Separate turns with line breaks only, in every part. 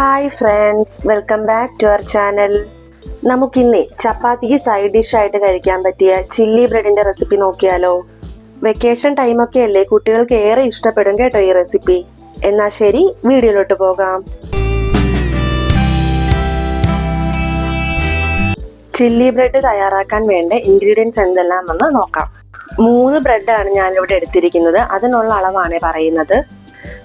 Hi friends welcome back to our channel നമുക്കിന്ന് ചപ്പാത്തിക്ക് side dish ആയിട്ട് കഴിക്കാൻ പറ്റിയ ചില്ലി ബ്രെഡിന്റെ റെസിപ്പി നോക്കിയാലോ? വെക്കേഷൻ ടൈമൊക്കെ അല്ലേ? കുട്ടികൾക്ക് ഏറെ ഇഷ്ടപ്പെടും കേട്ടോ ഈ റെസിപ്പി എന്നാ ശരി വീഡിയോയിലോട്ട് പോകാം. ചില്ലി ബ്രെഡ് തയ്യാറാക്കാൻ വേണ്ട ഇൻഗ്രീഡിയൻസ് എന്തെല്ലാമെന്ന് നോക്കാം. മൂന്ന് ബ്രെഡാണ് ഞാനിവിടെ എടുത്തിരിക്കുന്നത്. അതിനുള്ള അളവാണ് പറയുന്നത്.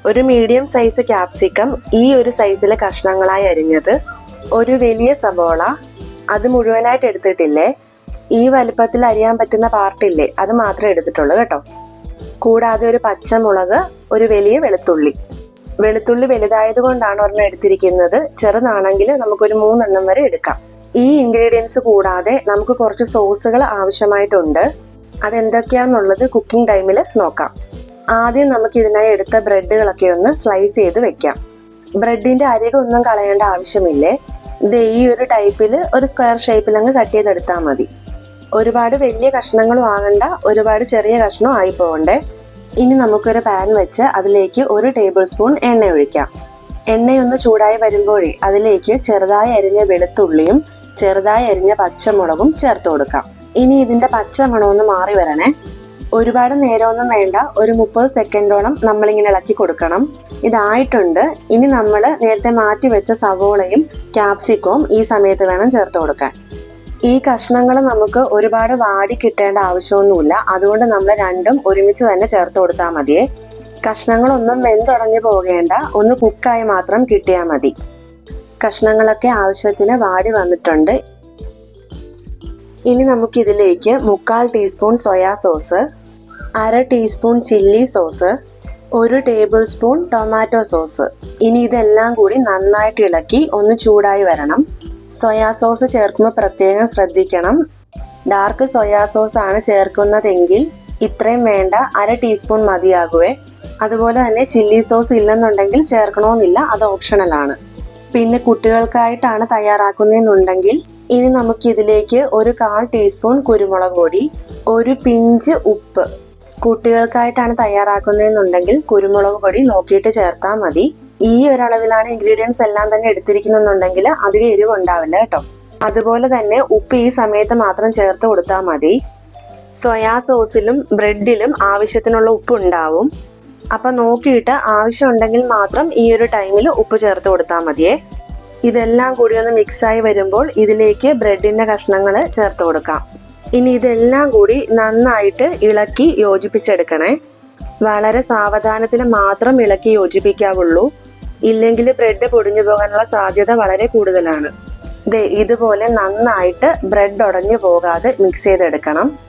ഒരു മീഡിയം സൈസ് ക്യാപ്സിക്കം ഈ ഒരു സൈസിലെ കഷ്ണങ്ങളായി അരിഞ്ഞത് ഒരു വലിയ സബോള അത് മുഴുവനായിട്ട് എടുത്തിട്ടില്ലേ? ഈ വലിപ്പത്തിൽ അരിയാൻ പറ്റുന്ന പാർട്ടില്ലേ അത് മാത്രമേ എടുത്തിട്ടുള്ളൂ കേട്ടോ. കൂടാതെ ഒരു പച്ചമുളക് ഒരു വലിയ വെളുത്തുള്ളി. വെളുത്തുള്ളി വലുതായത് കൊണ്ടാണ് ഒരെണ്ണം എടുത്തിരിക്കുന്നത്. ചെറുതാണെങ്കിൽ നമുക്കൊരു മൂന്നെണ്ണം വരെ എടുക്കാം. ഈ ഇൻഗ്രീഡിയൻസ് കൂടാതെ നമുക്ക് കുറച്ച് സോസുകൾ ആവശ്യമായിട്ടുണ്ട്. അതെന്തൊക്കെയാന്നുള്ളത് കുക്കിംഗ് ടൈമിൽ നോക്കാം. ആദ്യം നമുക്ക് ഇതിനായി എടുത്ത ബ്രെഡുകളൊക്കെ ഒന്ന് സ്ലൈസ് ചെയ്ത് വെക്കാം. ബ്രെഡിന്റെ അരിക ഒന്നും കളയേണ്ട ആവശ്യമില്ലേ? ഇത് ഈ ഒരു ടൈപ്പിൽ ഒരു സ്ക്വയർ ഷേപ്പിൽ അങ്ങ് കട്ട് ചെയ്തെടുത്താൽ മതി. ഒരുപാട് വലിയ കഷ്ണങ്ങളും ആകണ്ട ഒരുപാട് ചെറിയ കഷ്ണം ആയി പോകണ്ടേ ഇനി നമുക്കൊരു പാൻ വെച്ച് അതിലേക്ക് ഒരു ടേബിൾ സ്പൂൺ എണ്ണ ഒഴിക്കാം. എണ്ണയൊന്ന് ചൂടായി വരുമ്പോഴേ അതിലേക്ക് ചെറുതായി അരിഞ്ഞ വെളുത്തുള്ളിയും ചെറുതായി അരിഞ്ഞ പച്ചമുളകും ചേർത്ത് കൊടുക്കാം. ഇനി ഇതിന്റെ പച്ചമണം ഒന്ന് മാറി വരണേ. ഒരുപാട് നേരമൊന്നും വേണ്ട. ഒരു മുപ്പത് സെക്കൻഡോളം നമ്മളിങ്ങനെ ഇളക്കി കൊടുക്കണം. ഇതായിട്ടുണ്ട്. ഇനി നമ്മൾ നേരത്തെ മാറ്റി വെച്ച സവോളയും ക്യാപ്സിക്കവും ഈ സമയത്ത് വേണം ചേർത്ത് കൊടുക്കാൻ. ഈ കഷ്ണങ്ങൾ നമുക്ക് ഒരുപാട് വാടി കിട്ടേണ്ട ആവശ്യമൊന്നുമില്ല. അതുകൊണ്ട് നമ്മൾ രണ്ടും ഒരുമിച്ച് തന്നെ ചേർത്ത് കൊടുത്താൽ മതിയേ. കഷ്ണങ്ങളൊന്നും വെന്തുടഞ്ഞു പോകേണ്ട. ഒന്ന് കുക്കായി മാത്രം കിട്ടിയാൽ മതി. കഷ്ണങ്ങളൊക്കെ ആവശ്യത്തിന് വാടി വന്നിട്ടുണ്ട്. ഇനി നമുക്കിതിലേക്ക് മുക്കാൽ ടീസ്പൂൺ സോയാ സോസ് അര ടീസ്പൂൺ ചില്ലി സോസ് ഒരു ടേബിൾ സ്പൂൺ ടൊമാറ്റോ സോസ്. ഇനി ഇതെല്ലാം കൂടി നന്നായിട്ട് ഇളക്കി ഒന്ന് ചൂടായി വരണം. സോയാ സോസ് ചേർക്കുമ്പോൾ പ്രത്യേകം ശ്രദ്ധിക്കണം. ഡാർക്ക് സോയാ സോസ് ആണ് ചേർക്കുന്നതെങ്കിൽ ഇത്രയും വേണ്ട അര ടീസ്പൂൺ മതിയാകുവേ. അതുപോലെ തന്നെ ചില്ലി സോസ് ഇല്ലെന്നുണ്ടെങ്കിൽ ചേർക്കണമെന്നില്ല അത് ഓപ്ഷണലാണ് പിന്നെ കുട്ടികൾക്കായിട്ടാണ് തയ്യാറാക്കുന്നതെന്നുണ്ടെങ്കിൽ ഇനി നമുക്കിതിലേക്ക് ഒരു കാൽ ടീസ്പൂൺ കുരുമുളക് പൊടി ഒരു പിഞ്ച് ഉപ്പ് കുട്ടികൾക്കായിട്ടാണ് തയ്യാറാക്കുന്നതെന്നുണ്ടെങ്കിൽ കുരുമുളക് പൊടി നോക്കിയിട്ട് ചേർത്താൽ മതി. ഈ ഒരളവിലാണ് ഇൻഗ്രീഡിയൻസ് എല്ലാം തന്നെ എടുത്തിരിക്കുന്നുണ്ടെങ്കിൽ അധികം എരിവ് ഉണ്ടാവില്ല കേട്ടോ. അതുപോലെ തന്നെ ഉപ്പ് ഈ സമയത്ത് മാത്രം ചേർത്ത് കൊടുത്താൽ മതി. സോയാ സോസിലും ബ്രെഡിലും ആവശ്യത്തിനുള്ള ഉപ്പ് ഉണ്ടാവും. അപ്പൊ നോക്കിയിട്ട് ആവശ്യമുണ്ടെങ്കിൽ മാത്രം ഈ ഒരു ടൈമിൽ ഉപ്പ് ചേർത്ത് കൊടുത്താൽ മതിയേ. ഇതെല്ലാം കൂടി ഒന്ന് മിക്സായി വരുമ്പോൾ ഇതിലേക്ക് ബ്രെഡിന്റെ കഷ്ണങ്ങൾ ചേർത്ത് കൊടുക്കാം. ഇനി ഇതെല്ലാം കൂടി നന്നായിട്ട് ഇളക്കി യോജിപ്പിച്ചെടുക്കണേ. വളരെ സാവധാനത്തിൽ മാത്രം ഇളക്കി യോജിപ്പിക്കാവുള്ളൂ. ഇല്ലെങ്കിൽ ബ്രെഡ് പൊടിഞ്ഞു പോകാനുള്ള സാധ്യത വളരെ കൂടുതലാണ്. ദേ ഇതുപോലെ നന്നായിട്ട് ബ്രെഡ് ഉടഞ്ഞു പോകാതെ മിക്സ് ചെയ്തെടുക്കണം.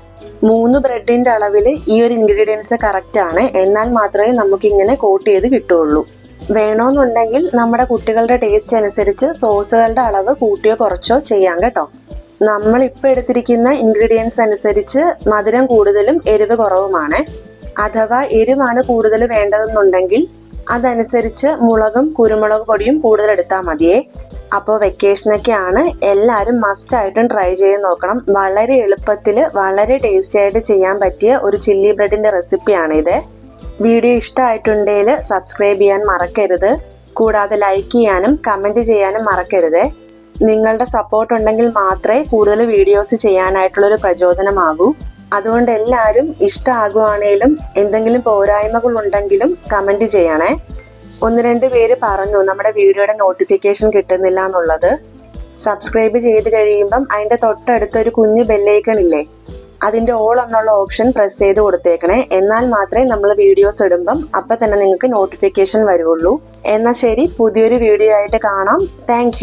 മൂന്ന് ബ്രെഡിന്റെ അളവിൽ ഈ ഒരു ഇൻഗ്രീഡിയൻസ് കറക്റ്റ് ആണ്. എന്നാൽ മാത്രമേ നമുക്ക് ഇങ്ങനെ കോട്ട് ചെയ്ത് കിട്ടുള്ളൂ വേണമെന്നുണ്ടെങ്കിൽ നമ്മുടെ കുട്ടികളുടെ ടേസ്റ്റ് അനുസരിച്ച് സോസുകളുടെ അളവ് കൂട്ടിയോ കുറച്ചോ ചെയ്യാം കേട്ടോ. നമ്മൾ ഇപ്പൊ എടുത്തിരിക്കുന്ന ഇൻഗ്രീഡിയൻസ് അനുസരിച്ച് മധുരം കൂടുതലും എരിവ് കുറവുമാണ്. അഥവാ എരിവാണ് കൂടുതൽ വേണ്ടതെന്നുണ്ടെങ്കിൽ അതനുസരിച്ച് മുളകും കുരുമുളക് പൊടിയും കൂടുതൽ എടുത്താൽ മതിയേ. അപ്പോൾ വെക്കേഷനൊക്കെ ആണ് എല്ലാവരും മസ്റ്റ് ആയിട്ടും ട്രൈ ചെയ്ത് നോക്കണം. വളരെ എളുപ്പത്തിൽ വളരെ ടേസ്റ്റി ആയിട്ട് ചെയ്യാൻ പറ്റിയ ഒരു ചില്ലി ബ്രെഡിന്റെ റെസിപ്പിയാണ് ഇത് വീഡിയോ ഇഷ്ടമായിട്ടുണ്ടെങ്കിൽ സബ്സ്ക്രൈബ് ചെയ്യാൻ മറക്കരുത്. കൂടാതെ ലൈക്ക് ചെയ്യാനും കമന്റ് ചെയ്യാനും മറക്കരുത്. നിങ്ങളുടെ സപ്പോർട്ട് ഉണ്ടെങ്കിൽ മാത്രമേ കൂടുതൽ വീഡിയോസ് ചെയ്യാനായിട്ടുള്ളൊരു പ്രചോദനമാകൂ. അതുകൊണ്ട് എല്ലാവരും ഇഷ്ടമാകുവാണേലും എന്തെങ്കിലും പോരായ്മകൾ ഉണ്ടെങ്കിലും കമന്റ് ചെയ്യണേ. ഒന്ന് രണ്ട് പേര് പറഞ്ഞു നമ്മുടെ വീഡിയോയുടെ നോട്ടിഫിക്കേഷൻ കിട്ടുന്നില്ല എന്നുള്ളത്. സബ്സ്ക്രൈബ് ചെയ്ത് കഴിയുമ്പം അതിന്റെ തൊട്ടടുത്തൊരു കുഞ്ഞു ബെല്ലൈക്കൺ ഇല്ലേ? അതിന്റെ ഓൾ എന്നുള്ള ഓപ്ഷൻ പ്രസ് ചെയ്ത് കൊടുത്തേക്കണേ. എന്നാൽ മാത്രമേ നമ്മൾ വീഡിയോസ് ഇടുമ്പം അപ്പൊ തന്നെ നിങ്ങൾക്ക് നോട്ടിഫിക്കേഷൻ വരുള്ളൂ. എന്നാൽ ശരി പുതിയൊരു വീഡിയോ ആയിട്ട് കാണാം. താങ്ക്